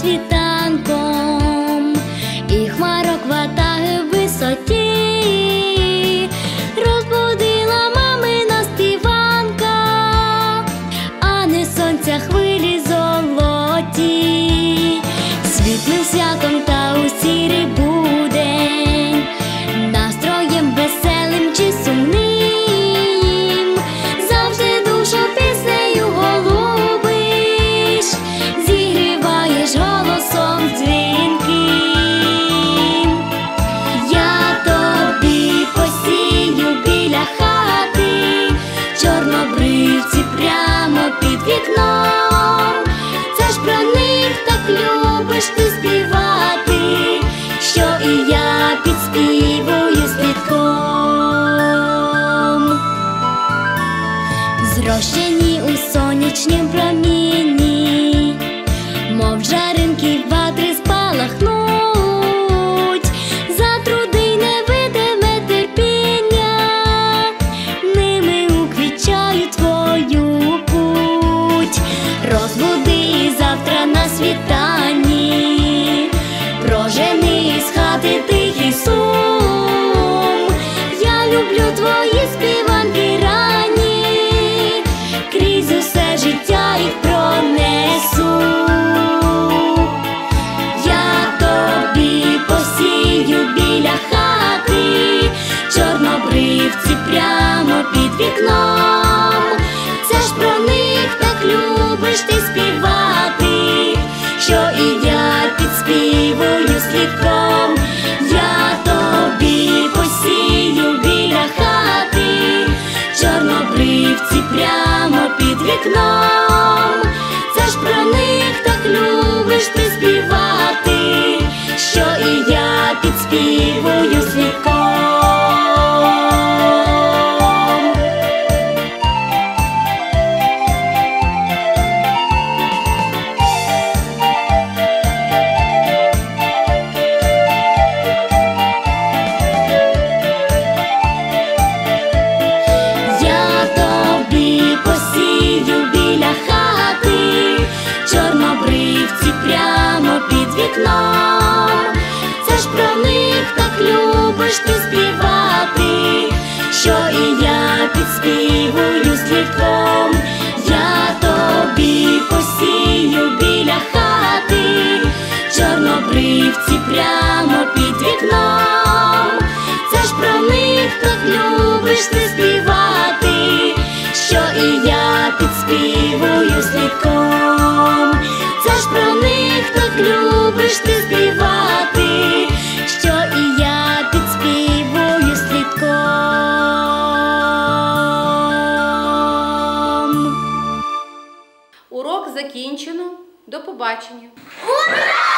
світанком, і хмарок ватаги в висоті, розбудила мамина співанка, а не сонця хвилі золоті, світлим святом та. У любиш ти співати, що і я підспівую слідком. Я тобі посію біля хати, чорнобривці прямо під вікном. Це ж про них так любиш ти співати, що і я підспівую чорнобривці прямо під вікном. Це ж про них так любиш ти співати, що і я підспівую слідком. Я тобі посію біля хати, чорнобривці прямо під вікном. Це ж про них так любиш ти співати, Урок закінчено. До побачення. Ура!